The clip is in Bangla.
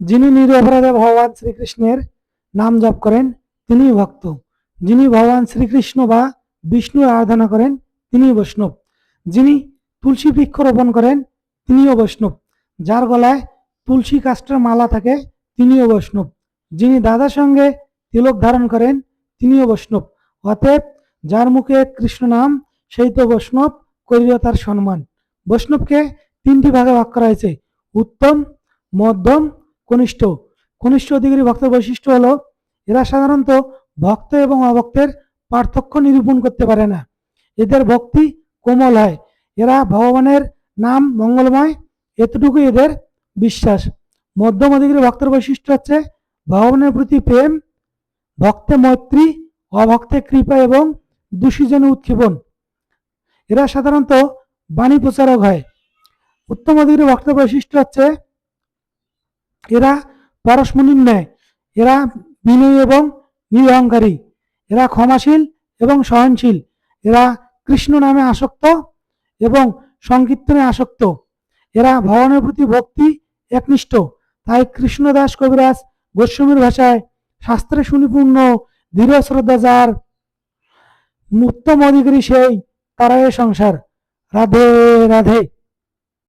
যিনি নিরপরাধে ভগবান শ্রীকৃষ্ণের নাম জপ করেন তিনি ভক্ত। যিনি ভগবান শ্রীকৃষ্ণ বা বিষ্ণু আরাধনা করেন তিনি বৈষ্ণব। যিনি তুলসী বৃক্ষ রোপণ করেন, তিনিও বৈষ্ণব। যার গলায় তুলসী কাষ্টের মালা থাকে, তিনিও বৈষ্ণব। যিনি দাদার সঙ্গে তিলক ধারণ করেন, তিনিও বৈষ্ণব। অতএব যার মুখে কৃষ্ণ নাম, সেই তো বৈষ্ণব করিল তার সম্মান। বৈষ্ণবকে তিনটি ভাগে ভাগ করা হয়েছে, উত্তম, মধ্যম কনিষ্ঠ। কনিষ্ঠ অধিকারী ভক্তের বৈশিষ্ট্য হলো, এরা সাধারণত ভক্ত এবং অভক্তের পার্থক্য নিরূপণ করতে পারে না। এদের ভক্তি কোমল হয়। এরা ভগবানের নাম মঙ্গলময়, এতটুকু এদের বিশ্বাস। মধ্যম অধিকারী ভক্তের বৈশিষ্ট্য হচ্ছে, ভগবানের প্রতি প্রেম, ভক্তে মৈত্রী, অভক্তে কৃপা এবং দোষীজনে উৎক্ষেপণ। এরা সাধারণত বাণী প্রচারক হয়। উত্তম অধিকারী ভক্তের বৈশিষ্ট্য হচ্ছে এরা পরশমণির ন্যায়, এরা বিনয়ী এবং নিরহংকারী, এরা ক্ষমাশীল এবং সহনশীল, এরা কৃষ্ণ নামে আসক্ত এবং সংকীর্তনে আসক্ত, এরা ভগবানের প্রতি ভক্তি একনিষ্ঠ। তাই কৃষ্ণদাস কবিরাজ গোস্বামীর ভাষায় শাস্ত্রে সুনিপূর্ণ দৃঢ় শ্রদ্ধা যার, উত্তম অধিকারী সেই তারাই সংসার। রাধে রাধে।